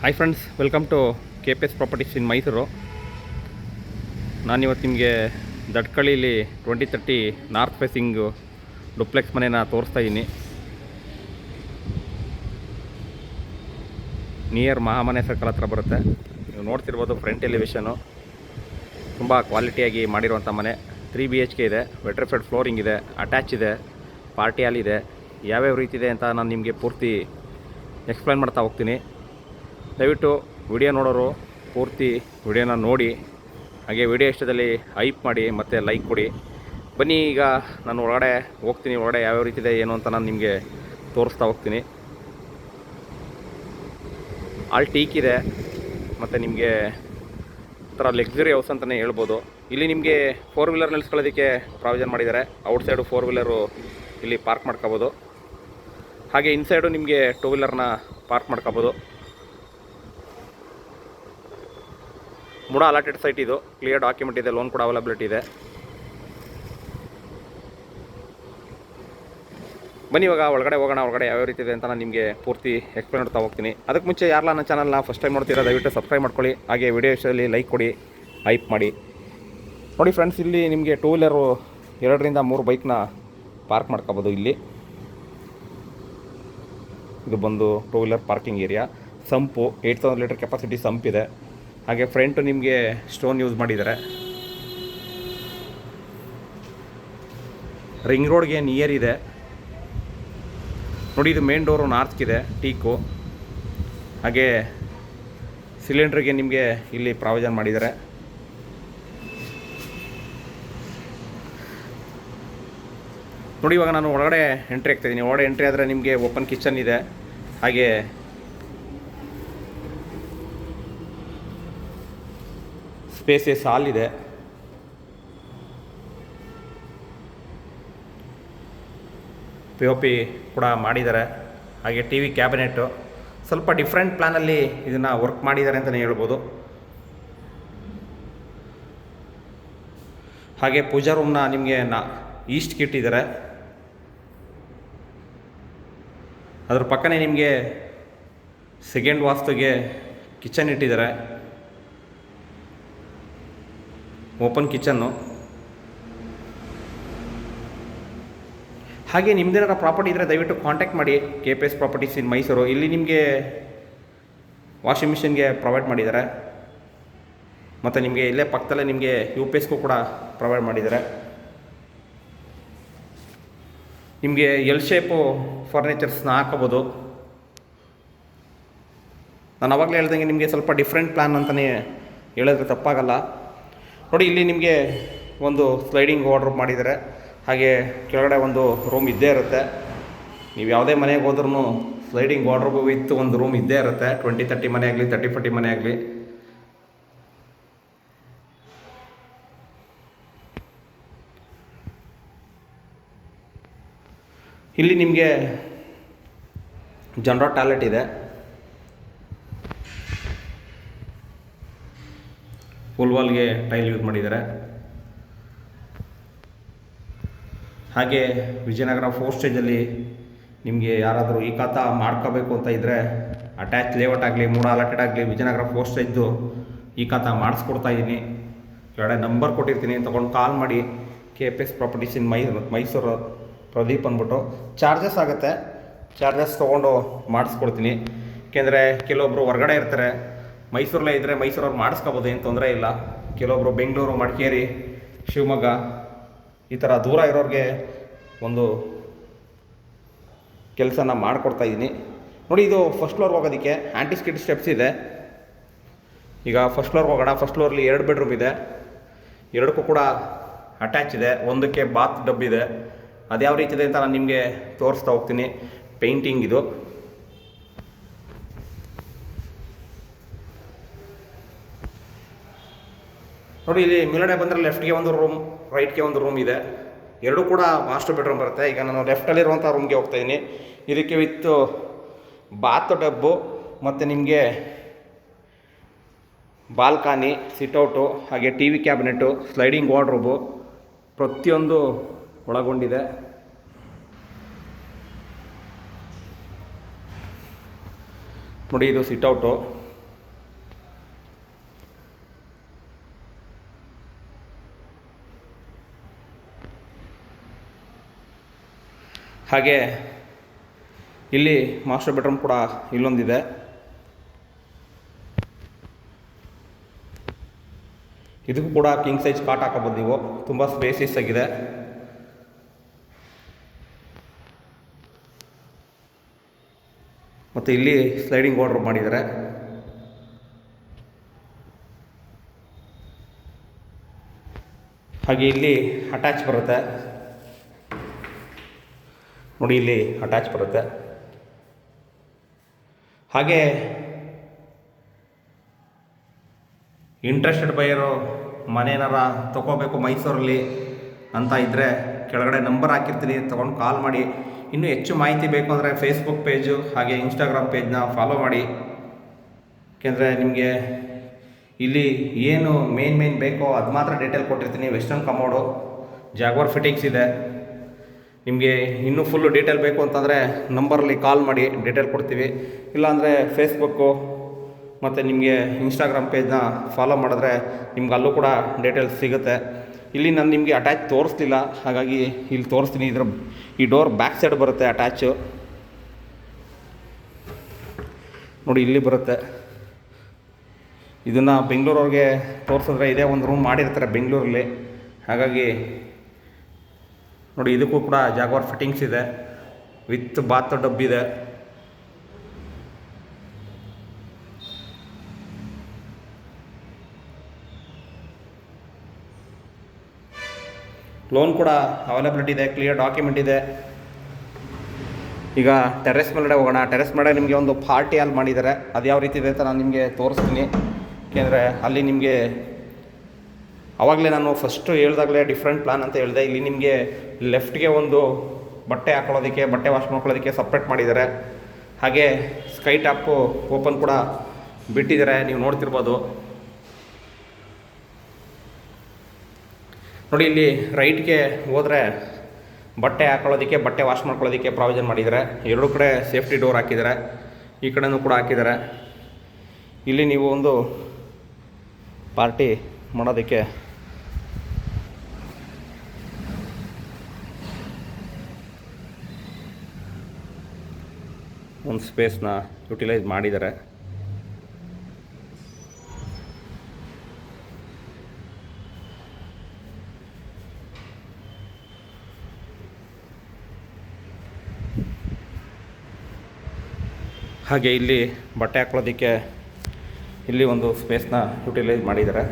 Hi friends welcome to K P S properties in Mysuru ನಾನಿವತ್ತು ನಿಮಗೆ ದಟ್ಕಳಿಲಿ twenty thirty north facing duplex ಮನೇನ ತೋರಿಸ್ತಾ ಇದ್ದೀನಿ ನಿಯರ್ ಮಹಾಮನೆ ಸರ್ಕಲ್ ಹತ್ರ ಬರುತ್ತೆ. ನೀವು ನೋಡ್ತಿರ್ಬೋದು ಫ್ರಂಟ್ ಎಲಿವೇಶನು ತುಂಬ ಕ್ವಾಲಿಟಿಯಾಗಿ ಮಾಡಿರುವಂಥ ಮನೆ. ತ್ರೀ ಬಿ ಎಚ್ ಕೆ ಇದೆ ವೆಟ್ರಿಫೈಡ್ ಫ್ಲೋರಿಂಗ್ ಇದೆ ಅಟ್ಯಾಚ್ ಇದೆ ಪಾರ್ಟಿ ಹಾಲ್ ಇದೆ. ಯಾವ್ಯಾವ ರೀತಿ ಇದೆ ಅಂತ ನಾನು ನಿಮಗೆ ಪೂರ್ತಿ ಎಕ್ಸ್ಪ್ಲೈನ್ ಮಾಡ್ತಾ ಹೋಗ್ತೀನಿ. ದಯವಿಟ್ಟು ವಿಡಿಯೋ ನೋಡೋರು ಪೂರ್ತಿ ವಿಡಿಯೋನ ನೋಡಿ, ಹಾಗೆ ವಿಡಿಯೋ ಇಷ್ಟದಲ್ಲಿ ಹೈಪ್ ಮಾಡಿ ಮತ್ತು ಲೈಕ್ ಕೊಡಿ. ಬನ್ನಿ, ಈಗ ನಾನು ಒಳಗಡೆ ಹೋಗ್ತೀನಿ, ಒಳಗಡೆ ಯಾವ್ಯಾವ ರೀತಿ ಇದೆ, ಏನು ಅಂತ ನಾನು ನಿಮಗೆ ತೋರಿಸ್ತಾ ಹೋಗ್ತೀನಿ. ಆಲ್ ಟೀಕ್ ಇದೆ, ಮತ್ತು ನಿಮಗೆ ಒಂಥರ ಲಕ್ಸುರಿ ಹೌಸ್ ಅಂತಲೇ ಹೇಳ್ಬೋದು. ಇಲ್ಲಿ ನಿಮಗೆ ಫೋರ್ ವೀಲರ್ ನಿಲ್ಸ್ಕೊಳ್ಳೋದಕ್ಕೆ ಪ್ರಾವಿಷನ್ ಮಾಡಿದ್ದಾರೆ. ಔಟ್ ಸೈಡು ಫೋರ್ ವೀಲರು ಇಲ್ಲಿ ಪಾರ್ಕ್ ಮಾಡ್ಕೋಬೋದು. ಹಾಗೆ ಇನ್ಸೈಡು ನಿಮಗೆ ಟೂ ವೀಲರ್ನ ಪಾರ್ಕ್ ಮಾಡ್ಕೋಬೋದು. ಮುಡ ಅಲಾಟೆಡ್ ಸೈಟ್ ಇದು. ಕ್ಲಿಯರ್ ಡಾಕ್ಯುಮೆಂಟ್ ಇದೆ ಲೋನ್ ಕೂಡ ಅವೈಲಬಿಲಿಟಿ ಇದೆ. ಬನ್ನಿ ಇವಾಗ ಒಳಗಡೆ ಹೋಗೋಣ, ಒಳಗಡೆ ಯಾವ್ಯಾವ ರೀತಿ ಇದೆ ಅಂತ ನಾನು ನಿಮಗೆ ಪೂರ್ತಿ ಎಕ್ಸ್ಪ್ಲೇನ್ ಮಾಡ್ತಾ ಹೋಗ್ತೀನಿ. ಅದಕ್ಕೆ ಮುಂಚೆ ಯಾರಲ್ಲ ನನ್ನ ಚಾನಲ್ನ ಫಸ್ಟ್ ಟೈಮ್ ನೋಡ್ತೀರಾ, ದಯವಿಟ್ಟು ಸಬ್ಸ್ಕ್ರೈಬ್ ಮಾಡ್ಕೊಳ್ಳಿ. ಹಾಗೆ ವಿಡಿಯೋ ಇಷ್ಟದಲ್ಲಿ ಲೈಕ್ ಕೊಡಿ ಹೈಪ್ ಮಾಡಿ. ನೋಡಿ ಫ್ರೆಂಡ್ಸ್ ಇಲ್ಲಿ ನಿಮಗೆ ಟೂ ವೀಲರು ಎರಡರಿಂದ ಮೂರು ಬೈಕ್ನ ಪಾರ್ಕ್ ಮಾಡ್ಕೋಬೋದು ಇಲ್ಲಿ. ಇದು ಬಂದು two wheeler parking area sump eight litre capacity sump ಇದೆ. ಹಾಗೆ ಫ್ರಂಟು ನಿಮಗೆ ಸ್ಟೋನ್ ಯೂಸ್ ಮಾಡಿದ್ದಾರೆ. ರಿಂಗ್ ರೋಡ್ಗೆ ನಿಯರ್ ಇದೆ. ನೋಡಿ, ಇದು ಮೇನ್ ಡೋರು ನಾರ್ತ್ಗಿದೆ ಟೀಕು. ಹಾಗೆ ಸಿಲಿಂಡ್ರಿಗೆ ನಿಮಗೆ ಇಲ್ಲಿ ಪ್ರಾವಿಜನ್ ಮಾಡಿದ್ದಾರೆ. ನೋಡಿ, ಇವಾಗ ನಾನು ಒಳಗಡೆ ಎಂಟ್ರಿ ಆಗ್ತಾಯಿದ್ದೀನಿ ಒಳಗಡೆ ಎಂಟ್ರಿ ಆದರೆ ನಿಮಗೆ ಓಪನ್ ಕಿಚನ್ ಇದೆ. ಹಾಗೆ ಸ್ಪೇಸಸ್ ಹಾಲ್ ಇದೆ. ಪಿ ಒ ಪಿ ಕೂಡ ಮಾಡಿದ್ದಾರೆ. ಹಾಗೆ ಟಿ ವಿ ಕ್ಯಾಬಿನೆಟ್ಟು ಸ್ವಲ್ಪ ಡಿಫ್ರೆಂಟ್ ಪ್ಲ್ಯಾನಲ್ಲಿ ಇದನ್ನು ವರ್ಕ್ ಮಾಡಿದ್ದಾರೆ ಅಂತಲೇ ಹೇಳ್ಬೋದು. ಹಾಗೆ ಪೂಜಾ ರೂಮ್ನ ನಿಮಗೆ ನಾ ಈಸ್ಟ್ಗೆ ಇಟ್ಟಿದ್ದಾರೆ ಅದ್ರ ಪಕ್ಕನೇ ನಿಮಗೆ ಸೆಕೆಂಡ್ ವಾಸ್ತುಗೆ ಕಿಚನ್ ಇಟ್ಟಿದ್ದಾರೆ. Open kitchen. ಹಾಗೆ ನಿಮ್ಮದೇನಾರ ಪ್ರಾಪರ್ಟಿ ಇದ್ದರೆ ದಯವಿಟ್ಟು ಕಾಂಟ್ಯಾಕ್ಟ್ ಮಾಡಿ. K P S properties in Mysuru ಇಲ್ಲಿ ನಿಮಗೆ ವಾಷಿಂಗ್ ಮಿಷಿನ್ಗೆ ಪ್ರೊವೈಡ್ ಮಾಡಿದ್ದಾರೆ. ಮತ್ತು ನಿಮಗೆ ಇಲ್ಲೇ ಪಕ್ಕದಲ್ಲೇ ನಿಮಗೆ ಯು ಪಿ ಎಸ್ಗೂ ಕೂಡ ಪ್ರೊವೈಡ್ ಮಾಡಿದ್ದಾರೆ. ನಿಮಗೆ ಎಲ್ ಶೇಪು ಫರ್ನಿಚರ್ಸ್ನ ಹಾಕೋಬೋದು ನಾನು ಅವಾಗಲೇ ಹೇಳ್ದಂಗೆ ನಿಮಗೆ ಸ್ವಲ್ಪ ಡಿಫ್ರೆಂಟ್ ಪ್ಲ್ಯಾನ್ ಅಂತಲೇ ಹೇಳಿದ್ರೆ ತಪ್ಪಾಗಲ್ಲ. ನೋಡಿ, ಇಲ್ಲಿ ನಿಮಗೆ ಒಂದು ಸ್ಲೈಡಿಂಗ್ ವಾರ್ಡ್ರೋಬ್ ಮಾಡಿದ್ದಾರೆ. ಹಾಗೆ ಕೆಳಗಡೆ ಒಂದು ರೂಮ್ ಇದ್ದೇ ಇರುತ್ತೆ. ನೀವು ಯಾವುದೇ ಮನೆಗೆ ಹೋದ್ರೂ ಸ್ಲೈಡಿಂಗ್ ವಾರ್ಡ್ರೋಬ್ ವಿತ್ ಒಂದು ರೂಮ್ ಇದ್ದೇ ಇರುತ್ತೆ. ಟ್ವೆಂಟಿ ತರ್ಟಿ ಮನೆ ಆಗಲಿ ತರ್ಟಿ ಫಾರ್ಟಿ ಮನೆ ಆಗಲಿ. ಇಲ್ಲಿ ನಿಮಗೆ ಜನರಲ್ ಟಾಯ್ಲೆಟ್ ಇದೆ. ವಾಲ್ಗೆ ಟೈಲ್ ಯೂಸ್ ಮಾಡಿದ್ದಾರೆ. ಹಾಗೆ ವಿಜಯನಗರ ಫೋರ್ ಸ್ಟೇಜಲ್ಲಿ ನಿಮಗೆ ಯಾರಾದರೂ ಈ ಖಾತ ಮಾಡ್ಕೋಬೇಕು ಅಂತ ಇದ್ದರೆ ಅಟ್ಯಾಚ್ ಲೇಔಟ್ ಆಗಲಿ, ಮೂಡ ಅಲಾಟೆಡ್ ಆಗಲಿ ವಿಜಯನಗರ ಫೋರ್ ಸ್ಟೇಜ್ದು ಈ ಖಾತ ಮಾಡಿಸ್ಕೊಡ್ತಾ ಇದ್ದೀನಿ ಕೆಳಗಡೆ ನಂಬರ್ ಕೊಟ್ಟಿರ್ತೀನಿ, ತೊಗೊಂಡು ಕಾಲ್ ಮಾಡಿ. ಕೆ ಪಿ ಎಸ್ ಪ್ರಾಪರ್ಟೀಸ್ ಮೈ, ಮೈಸೂರು ಪ್ರದೀಪ್ ಅಂದ್ಬಿಟ್ಟು. ಚಾರ್ಜಸ್ ಆಗುತ್ತೆ. ಚಾರ್ಜಸ್ ತೊಗೊಂಡು ಮಾಡಿಸ್ಕೊಡ್ತೀನಿ. ಏಕೆಂದರೆ ಕೆಲವೊಬ್ಬರು ಹೊರಗಡೆ ಇರ್ತಾರೆ. ಮೈಸೂರಲ್ಲೇ ಇದ್ದರೆ ಮೈಸೂರವ್ರು ಮಾಡಿಸ್ಕೋಬೋದು, ಏನು ತೊಂದರೆ ಇಲ್ಲ. ಕೆಲವೊಬ್ಬರು ಬೆಂಗಳೂರು, ಮಡಿಕೇರಿ, ಶಿವಮೊಗ್ಗ, ಈ ಥರ ದೂರ ಇರೋರಿಗೆ ಒಂದು ಕೆಲಸನ ಮಾಡಿಕೊಡ್ತಾ ಇದ್ದೀನಿ ನೋಡಿ, ಇದು ಫಸ್ಟ್ ಫ್ಲೋರ್ಗೆ ಹೋಗೋದಕ್ಕೆ ಆ್ಯಂಟಿ ಸ್ಕಿಡ್ ಸ್ಟೆಪ್ಸ್ ಇದೆ. ಈಗ ಫಸ್ಟ್ ಫ್ಲೋರ್ಗೆ ಹೋಗೋಣ ಫಸ್ಟ್ ಫ್ಲೋರ್ಲಿ ಎರಡು ಬೆಡ್ರೂಮ್ ಇದೆ. ಎರಡಕ್ಕೂ ಕೂಡ ಅಟ್ಯಾಚ್ ಇದೆ. ಒಂದಕ್ಕೆ ಬಾತ್ ಡಬ್ ಇದೆ. ಅದು ಯಾವ ರೀತಿ ಇದೆ ಅಂತ ನಾನು ನಿಮಗೆ ತೋರಿಸ್ತಾ ಹೋಗ್ತೀನಿ. ಪೇಂಟಿಂಗ್ ಇದು. ನೋಡಿ, ಇಲ್ಲಿ ಮೇಲ್ಗಡೆ ಬಂದರೆ ಲೆಫ್ಟ್ಗೆ ಒಂದು ರೂಮ್ ರೈಟ್ಗೆ ಒಂದು ರೂಮ್ ಇದೆ. ಎರಡೂ ಕೂಡ ಮಾಸ್ಟರ್ ಬೆಡ್ರೂಮ್ ಬರುತ್ತೆ. ಈಗ ನಾನು ಲೆಫ್ಟಲ್ಲಿರುವಂಥ ರೂಮ್ಗೆ ಹೋಗ್ತಾಯಿದ್ದೀನಿ ಇದಕ್ಕೆ ವಿತ್ ಬಾತ್ ಡಬ್ಬು ಮತ್ತು ನಿಮಗೆ ಬಾಲ್ಕಾನಿ ಸಿಟೌಟು ಹಾಗೆ T V cabinet sliding wardrobe ಪ್ರತಿಯೊಂದು ಒಳಗೊಂಡಿದೆ. ನೋಡಿ, ಇದು ಸಿಟೌಟು ಹಾಗೆ ಇಲ್ಲಿ ಮಾಸ್ಟರ್ ಬೆಡ್ರೂಮ್ ಕೂಡ ಇಲ್ಲೊಂದಿದೆ. ಇದಕ್ಕೂ ಕೂಡ ಕಿಂಗ್ ಸೈಜ್ ಕಾಟ್ ಹಾಕೋಬೋದು ನೀವು. ತುಂಬ ಸ್ಪೇಸಿಯಸ್ ಆಗಿದೆ. ಮತ್ತು ಇಲ್ಲಿ ಸ್ಲೈಡಿಂಗ್ ವಾರ್ಡ್ರ್ ಮಾಡಿದ್ದಾರೆ. ಹಾಗೆ ಇಲ್ಲಿ ಅಟ್ಯಾಚ್ ಬರುತ್ತೆ. ನೋಡಿ ಇಲ್ಲಿ ಅಟ್ಯಾಚ್ ಬರುತ್ತೆ. ಹಾಗೆ ಇಂಟ್ರೆಸ್ಟೆಡ್ ಬೈಯರು ಮನೇನಾರ ತೊಗೋಬೇಕು ಮೈಸೂರಲ್ಲಿ ಅಂತ ಇದ್ದರೆ ಕೆಳಗಡೆ ನಂಬರ್ ಹಾಕಿರ್ತೀನಿ, ತೊಗೊಂಡು ಕಾಲ್ ಮಾಡಿ. ಇನ್ನೂ ಹೆಚ್ಚು ಮಾಹಿತಿ ಬೇಕು ಅಂದರೆ ಫೇಸ್ಬುಕ್ ಪೇಜು ಹಾಗೆ ಇನ್ಸ್ಟಾಗ್ರಾಮ್ ಪೇಜ್ನ ಫಾಲೋ ಮಾಡಿ. ಏಕೆಂದರೆ ನಿಮಗೆ ಇಲ್ಲಿ ಏನು ಮೇನ್ ಮೇನ್ ಬೇಕೋ ಅದು ಮಾತ್ರ ಡೀಟೇಲ್ ಕೊಟ್ಟಿರ್ತೀನಿ ವೆಸ್ಟರ್ನ್ ಕಮೋಡು ಜಾಗ್ವಾರ್ ಫಿಟ್ಟಿಂಗ್ಸ್ ಇದೆ. ನಿಮಗೆ ಇನ್ನೂ ಫುಲ್ಲು ಡೀಟೇಲ್ ಬೇಕು ಅಂತಂದರೆ ನಂಬರಲ್ಲಿ ಕಾಲ್ ಮಾಡಿ ಡೀಟೇಲ್ ಕೊಡ್ತೀವಿ. ಇಲ್ಲಾಂದರೆ ಫೇಸ್ಬುಕ್ಕು ಮತ್ತು ನಿಮಗೆ ಇನ್ಸ್ಟಾಗ್ರಾಮ್ ಪೇಜ್ನ ಫಾಲೋ ಮಾಡಿದ್ರೆ ನಿಮ್ಗೆ ಅಲ್ಲೂ ಕೂಡ ಡೀಟೇಲ್ಸ್ ಸಿಗುತ್ತೆ. ಇಲ್ಲಿ ನಾನು ನಿಮಗೆ ಅಟ್ಯಾಚ್ ತೋರಿಸ್ತಿಲ್ಲ ಹಾಗಾಗಿ ಇಲ್ಲಿ ತೋರಿಸ್ತೀನಿ ಇದ್ರ, ಈ ಡೋರ್ ಬ್ಯಾಕ್ ಸೈಡ್ ಬರುತ್ತೆ ಅಟ್ಯಾಚು ನೋಡಿ ಇಲ್ಲಿ ಬರುತ್ತೆ. ಇದನ್ನು ಬೆಂಗಳೂರವ್ರಿಗೆ ತೋರಿಸಿದ್ರೆ ಇದೇ ಒಂದು ರೂಮ್ ಮಾಡಿರ್ತಾರೆ ಬೆಂಗಳೂರಲ್ಲಿ. ಹಾಗಾಗಿ ನೋಡಿ ಇದಕ್ಕೂ ಕೂಡ ಜಾಗ್ವಾರ್ ಫಿಟ್ಟಿಂಗ್ಸ್ ಇದೆ. ವಿತ್ ಬಾತ್ ಡಬ್ಬಿದೆ ಲೋನ್ ಕೂಡ ಅವೈಲಬಿಲಿಟಿ ಇದೆ ಕ್ಲಿಯರ್ ಡಾಕ್ಯುಮೆಂಟ್ ಇದೆ. ಈಗ ಟೆರೆಸ್ ಮೇಲ್ಗಡೆ ಹೋಗೋಣ. ಟೆರೆಸ್ ಮೇಲೆ ನಿಮಗೆ ಒಂದು ಪಾರ್ಟಿ ಹಾಲ್ ಮಾಡಿದ್ದಾರೆ. ಅದು ಯಾವ ರೀತಿ ಇದೆ ಅಂತ ನಾನು ನಿಮಗೆ ತೋರಿಸ್ತೀನಿ. ಏಕೆಂದರೆ ಅಲ್ಲಿ ನಿಮಗೆ ಆವಾಗಲೇ ನಾನು ಫಸ್ಟು ಹೇಳ್ದಾಗಲೇ ಡಿಫ್ರೆಂಟ್ ಪ್ಲಾನ್ ಅಂತ ಹೇಳಿದೆ. ಇಲ್ಲಿ ನಿಮಗೆ ಲೆಫ್ಟ್ಗೆ ಒಂದು ಬಟ್ಟೆ ಹಾಕೊಳ್ಳೋದಕ್ಕೆ, ಬಟ್ಟೆ ವಾಶ್ ಮಾಡ್ಕೊಳ್ಳೋದಕ್ಕೆ ಸಪ್ರೇಟ್ ಮಾಡಿದ್ದಾರೆ. ಹಾಗೆ ಸ್ಕೈ ಟಾಪು ಓಪನ್ ಕೂಡ ಬಿಟ್ಟಿದ್ದಾರೆ. ನೀವು ನೋಡ್ತಿರ್ಬೋದು. ನೋಡಿ, ಇಲ್ಲಿ ರೈಟ್ಗೆ ಹೋದರೆ ಬಟ್ಟೆ ಹಾಕೊಳ್ಳೋದಕ್ಕೆ, ಬಟ್ಟೆ ವಾಶ್ ಮಾಡ್ಕೊಳ್ಳೋದಕ್ಕೆ ಪ್ರಾವಿಷನ್ ಮಾಡಿದ್ದಾರೆ. ಎರಡು ಕಡೆ ಸೇಫ್ಟಿ ಡೋರ್ ಹಾಕಿದ್ದಾರೆ. ಈ ಕಡೆನೂ ಕೂಡ ಹಾಕಿದ್ದಾರೆ. ಇಲ್ಲಿ ನೀವು ಒಂದು ಪಾರ್ಟಿ ಮಾಡೋದಕ್ಕೆ ಒಂದು ಸ್ಪೇಸ್ನ ಯುಟಿಲೈಸ್ ಮಾಡಿದ್ದಾರೆ. ಹಾಗೆ ಇಲ್ಲಿ ಬಟ್ಟೆ ಹಾಕೊಳ್ಳೋದಕ್ಕೆ ಇಲ್ಲಿ ಒಂದು ಸ್ಪೇಸ್ನ ಯುಟಿಲೈಸ್ ಮಾಡಿದ್ದಾರೆ.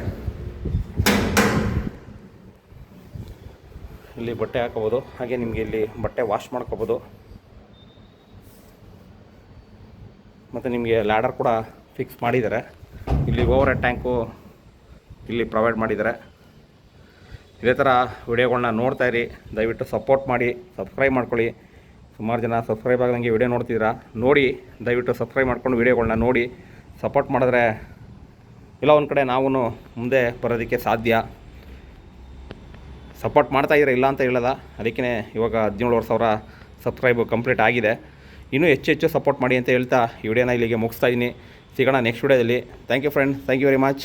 ಇಲ್ಲಿ ಬಟ್ಟೆ ಹಾಕೋಬೋದು ಹಾಗೆ ನಿಮಗೆ ಇಲ್ಲಿ ಬಟ್ಟೆ ವಾಶ್ ಮಾಡ್ಕೋಬೋದು. ಮತ್ತು ನಿಮಗೆ ಲ್ಯಾಡರ್ ಕೂಡ ಫಿಕ್ಸ್ ಮಾಡಿದ್ದಾರೆ. ಇಲ್ಲಿ ಓವರ್ ಟ್ಯಾಂಕು ಇಲ್ಲಿ ಪ್ರೊವೈಡ್ ಮಾಡಿದ್ದಾರೆ. ಇದೇ ಥರ ವಿಡಿಯೋಗಳನ್ನ ನೋಡ್ತಾ ಇರಿ. ದಯವಿಟ್ಟು ಸಪೋರ್ಟ್ ಮಾಡಿ ಸಬ್ಸ್ಕ್ರೈಬ್ ಮಾಡ್ಕೊಳ್ಳಿ. ಸುಮಾರು ಜನ ಸಬ್ಸ್ಕ್ರೈಬ್ ಆಗದಂಗೆ ವಿಡಿಯೋ ನೋಡ್ತಿದ್ದೀರಾ? ನೋಡಿ, ದಯವಿಟ್ಟು ಸಬ್ಸ್ಕ್ರೈಬ್ ಮಾಡ್ಕೊಂಡು ವಿಡಿಯೋಗಳನ್ನ ನೋಡಿ. ಸಪೋರ್ಟ್ ಮಾಡಿದ್ರೆ ಇಲ್ಲ ಒಂದು ಕಡೆ ನಾವು ಮುಂದೆ ಬರೋದಕ್ಕೆ ಸಾಧ್ಯ. ಸಪೋರ್ಟ್ ಮಾಡ್ತಾ ಇಲ್ಲ ಅಂತ ಹೇಳಲ್ಲ. ಅದಕ್ಕೇ ಇವಾಗ ಹದಿನೇಳುವರೆ ಸಾವಿರ ಸಬ್ಸ್ಕ್ರೈಬ್ ಕಂಪ್ಲೀಟ್ ಆಗಿದೆ. ಇನ್ನೂ ಹೆಚ್ಚು ಹೆಚ್ಚು ಸಪೋರ್ಟ್ ಮಾಡಿ ಅಂತ ಹೇಳ್ತಾ ಈ ವಿಡಿಯೋನ ಇಲ್ಲಿಗೆ ಮುಗಿಸ್ತಾ ಇದ್ದೀನಿ. ಸಿಗೋಣ ನೆಕ್ಸ್ಟ್ ವಿಡಿಯೋದಲ್ಲಿ. Thank you friend thank you very much